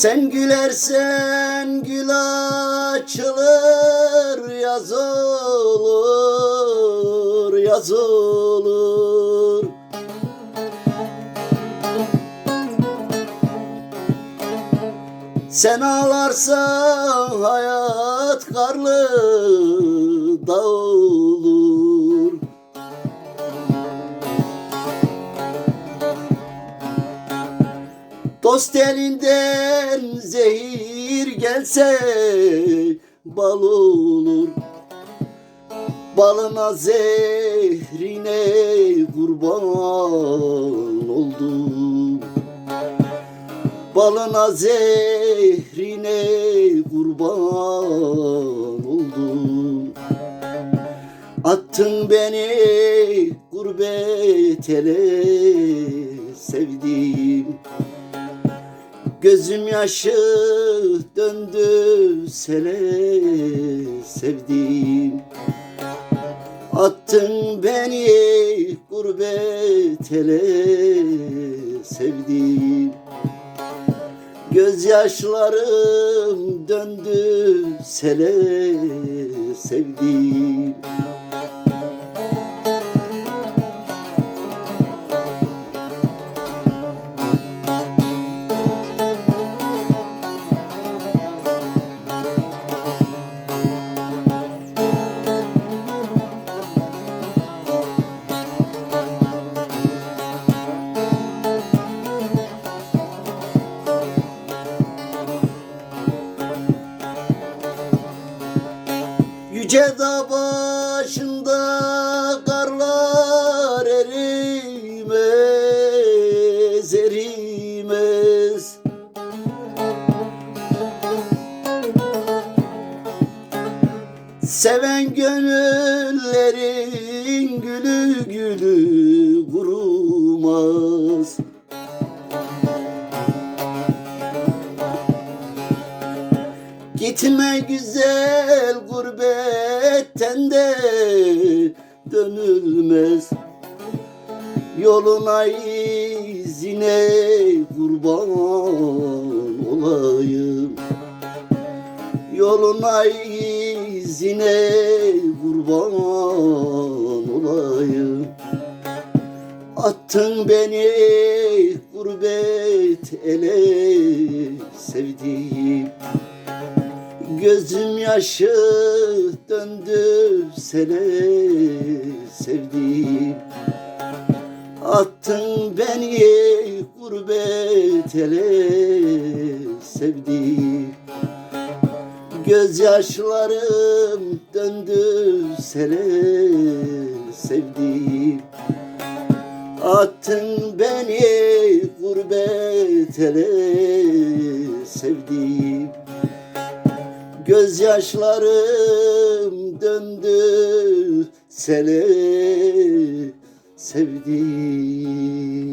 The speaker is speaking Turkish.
Sen gülersen gül açılır yaz olur yaz olur. Sen ağlarsan hayat karlı dağ Dost elinden zehir gelse bal olur. Balına zehrine kurban oldum Balına zehrine kurban oldum Attın beni gurbet ele sevdim Gözüm yaşı döndü sele sevdim Attın beni gurbet ele sevdim Gözyaşlarım döndü sele sevdim Yüce dağ başında karlar erimez, erimez. Seven gönüllerin Gitme güzel gurbetten de dönülmez. Yoluna izine kurban olayım. Yoluna izine kurban olayım. Attın beni gurbet ele sevdiğim Gözüm yaşı döndü sene sevdiğim. Attın beni gurbet ele sevdiğim. Gözyaşlarım döndü sene sevdiğim. Attın beni gurbet ele sevdiğim Gözyaşlarım döndü sele sevdiğim